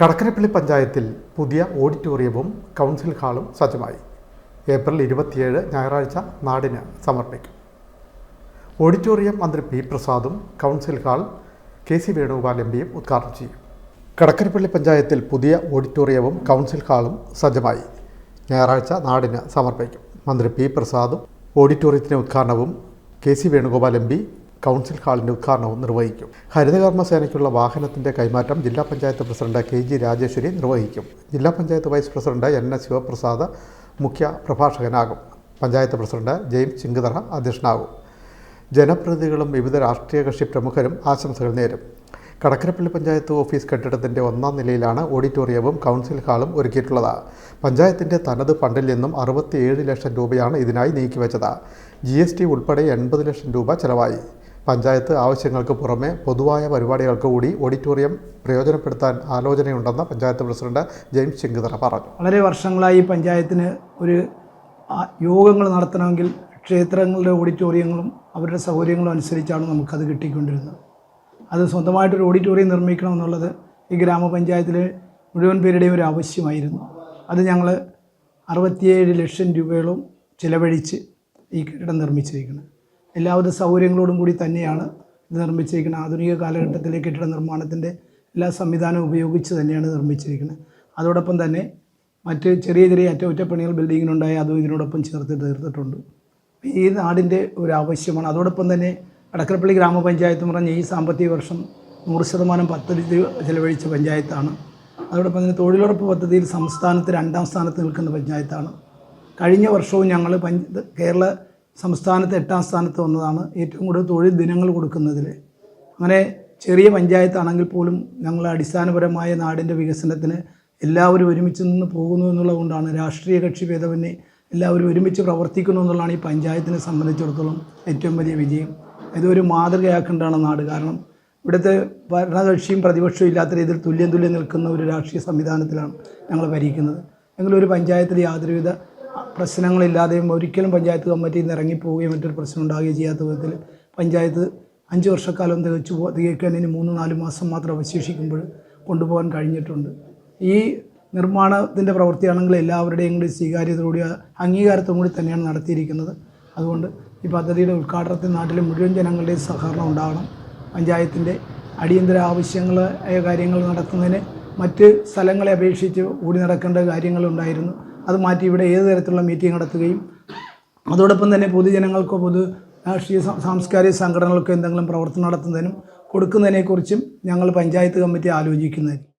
കടക്കരപ്പള്ളി പഞ്ചായത്തിൽ പുതിയ ഓഡിറ്റോറിയവും കൗൺസിൽ ഹാളും സജ്ജമായി. ഏപ്രിൽ ഇരുപത്തിയേഴ് ഞായറാഴ്ച നാടിന് സമർപ്പിക്കും. ഓഡിറ്റോറിയം മന്ത്രി P പ്രസാദും council hall K C Venugopal M പിയും ഉദ്ഘാടനം ചെയ്യും. കടക്കരപ്പള്ളി പഞ്ചായത്തിൽ പുതിയ ഓഡിറ്റോറിയവും കൗൺസിൽ ഹാളും സജ്ജമായി. ഞായറാഴ്ച നാടിന് സമർപ്പിക്കും. മന്ത്രി പി പ്രസാദും ഓഡിറ്റോറിയത്തിന്റെ ഉദ്ഘാടനവും K C Venugopal M P council ഹാളിന്റെ ഉദ്ഘാടനവും നിർവഹിക്കും. ഹരിതകർമ്മ സേനയ്ക്കുള്ള വാഹനത്തിന്റെ കൈമാറ്റം ജില്ലാ panchayat president K G Rajeshwari നിർവഹിക്കും. ജില്ലാ panchayat vice president N S Shivaprasad മുഖ്യ പ്രഭാഷകനാകും. പഞ്ചായത്ത് പ്രസിഡന്റ് ജെയിംസ് ചിങ്കുതറ അധ്യക്ഷനാകും. ജനപ്രതിനിധികളും വിവിധ രാഷ്ട്രീയ കക്ഷി പ്രമുഖരും ആശംസകൾ നേരും. കടക്കരപ്പള്ളി പഞ്ചായത്ത് ഓഫീസ് കെട്ടിടത്തിന്റെ ഒന്നാം നിലയിലാണ് ഓഡിറ്റോറിയവും കൗൺസിൽ ഹാളും ഒരുക്കിയിട്ടുള്ളത്. പഞ്ചായത്തിന്റെ തനത് ഫണ്ടിൽ നിന്നും അറുപത്തിയേഴ് ലക്ഷം രൂപയാണ് ഇതിനായി നീക്കിവെച്ചത്. ജി എസ് ടി ഉൾപ്പെടെ എൺപത് ലക്ഷം രൂപ ചെലവായി. പഞ്ചായത്ത് ആവശ്യങ്ങൾക്ക് പുറമെ പൊതുവായ പരിപാടികൾക്ക് കൂടി ഓഡിറ്റോറിയം പ്രയോജനപ്പെടുത്താൻ ആലോചനയുണ്ടെന്ന് പഞ്ചായത്ത് പ്രസിഡന്റ് ജെയിംസ് ചെങ്കിതറ പറഞ്ഞു. വളരെ വർഷങ്ങളായി പഞ്ചായത്തിന് ഒരു യോഗങ്ങൾ നടത്തണമെങ്കിൽ ക്ഷേത്രങ്ങളുടെ ഓഡിറ്റോറിയങ്ങളും അവരുടെ സൗകര്യങ്ങളും അനുസരിച്ചാണ് നമുക്കത് കിട്ടിക്കൊണ്ടിരുന്നത്. അത് സ്വന്തമായിട്ടൊരു ഓഡിറ്റോറിയം നിർമ്മിക്കണം എന്നുള്ളത് ഈ ഗ്രാമപഞ്ചായത്തിലെ മുഴുവൻ പേരുടെയും ഒരു ആവശ്യമായിരുന്നു. അത് ഞങ്ങൾ അറുപത്തിയേഴ് ലക്ഷം രൂപയോളം ചിലവഴിച്ച് ഈ കെട്ടിടം നിർമ്മിച്ചിരിക്കുന്നത്. എല്ലാവിധ സൗകര്യങ്ങളോടും കൂടി തന്നെയാണ് ഇത് നിർമ്മിച്ചിരിക്കുന്നത്. ആധുനിക കാലഘട്ടത്തിലെ കെട്ടിട നിർമ്മാണത്തിന്റെ എല്ലാ സംവിധാനവും ഉപയോഗിച്ച് തന്നെയാണ് നിർമ്മിച്ചിരിക്കുന്നത്. അതോടൊപ്പം തന്നെ മറ്റ് ചെറിയ ചെറിയ അറ്റകുറ്റപ്പണികൾ ബിൽഡിങ്ങിനുണ്ടായി അതും ഇതിനോടൊപ്പം ചേർത്ത് തീർത്തിട്ടുണ്ട്. ഈ നാടിന്റെ ഒരു ആവശ്യമാണ്. അതോടൊപ്പം തന്നെ അടക്കരപ്പള്ളി ഗ്രാമപഞ്ചായത്ത് പറഞ്ഞ ഈ സാമ്പത്തിക വർഷം നൂറ് ശതമാനം പദ്ധതി ചെലവഴിച്ച പഞ്ചായത്താണ്. അതോടൊപ്പം തന്നെ തൊഴിലുറപ്പ് പദ്ധതിയിൽ സംസ്ഥാനത്ത് രണ്ടാം സ്ഥാനത്ത് നിൽക്കുന്ന പഞ്ചായത്താണ്. കഴിഞ്ഞ വർഷവും ഞങ്ങൾ കേരള സംസ്ഥാനത്ത് എട്ടാം സ്ഥാനത്ത് വന്നതാണ് ഏറ്റവും കൂടുതൽ തൊഴിൽ ദിനങ്ങൾ കൊടുക്കുന്നതിൽ. അങ്ങനെ ചെറിയ പഞ്ചായത്താണെങ്കിൽ പോലും ഞങ്ങൾ അടിസ്ഥാനപരമായ നാടിന്റെ വികസനത്തിന് എല്ലാവരും ഒരുമിച്ച് നിന്ന് പോകുന്നു എന്നുള്ളതുകൊണ്ടാണ് രാഷ്ട്രീയ കക്ഷി ഭേദമന്യേ എല്ലാവരും ഒരുമിച്ച് പ്രവർത്തിക്കുന്നു എന്നുള്ളതാണ് ഈ പഞ്ചായത്തിനെ സംബന്ധിച്ചിടത്തോളം ഏറ്റവും വലിയ വിജയം. ഇതൊരു മാതൃകയാക്കേണ്ടതാണ് നാട്. കാരണം ഇവിടുത്തെ ഭരണകക്ഷിയും പ്രതിപക്ഷവും ഇല്ലാത്ത രീതിയിൽ തുല്യം തുല്യം നിൽക്കുന്ന ഒരു രാഷ്ട്രീയ സംവിധാനത്തിലാണ് ഞങ്ങൾ ഭരിക്കുന്നത്. എങ്കിലും ഒരു പഞ്ചായത്തിൽ യാതൊരുവിധ പ്രശ്നങ്ങളില്ലാതെയും ഒരിക്കലും പഞ്ചായത്ത് കമ്മിറ്റിയിൽ നിന്ന് ഇറങ്ങിപ്പോവുകയും മറ്റൊരു പ്രശ്നം ഉണ്ടാകുകയും ചെയ്യാത്ത വിധത്തിൽ പഞ്ചായത്ത് അഞ്ച് വർഷക്കാലം തികച്ചു പോ മൂന്ന് നാല് മാസം മാത്രം അവശേഷിക്കുമ്പോൾ കൊണ്ടുപോകാൻ കഴിഞ്ഞിട്ടുണ്ട്. ഈ നിർമ്മാണത്തിന്റെ പ്രവൃത്തിയാണെങ്കിൽ എല്ലാവരുടെയും കൂടി സ്വീകാര്യതയോടെ അംഗീകാരത്തോടു കൂടി തന്നെയാണ് നടത്തിയിരിക്കുന്നത്. അതുകൊണ്ട് ഈ പദ്ധതിയുടെ ഉദ്ഘാടനത്തിൽ നാട്ടിലെ മുഴുവൻ ജനങ്ങളുടെയും സഹകരണം ഉണ്ടാകണം. പഞ്ചായത്തിന്റെ അടിയന്തര ആവശ്യങ്ങളായ കാര്യങ്ങൾ നടത്തുന്നതിന് മറ്റ് സ്ഥലങ്ങളെ അപേക്ഷിച്ച് കൂടി നടക്കേണ്ട കാര്യങ്ങളുണ്ടായിരുന്നു. അത് മാറ്റി ഇവിടെ ഏത് തരത്തിലുള്ള മീറ്റിംഗ് നടത്തുകയും അതോടൊപ്പം തന്നെ പൊതുജനങ്ങൾക്കോ പൊതു രാഷ്ട്രീയ സാംസ്കാരിക സംഘടനകൾക്കോ എന്തെങ്കിലും പ്രവർത്തനം നടത്തുന്നതിനും കൊടുക്കുന്നതിനെക്കുറിച്ചും ഞങ്ങൾ പഞ്ചായത്ത് കമ്മിറ്റി ആലോചിക്കുന്നതായിരിക്കും.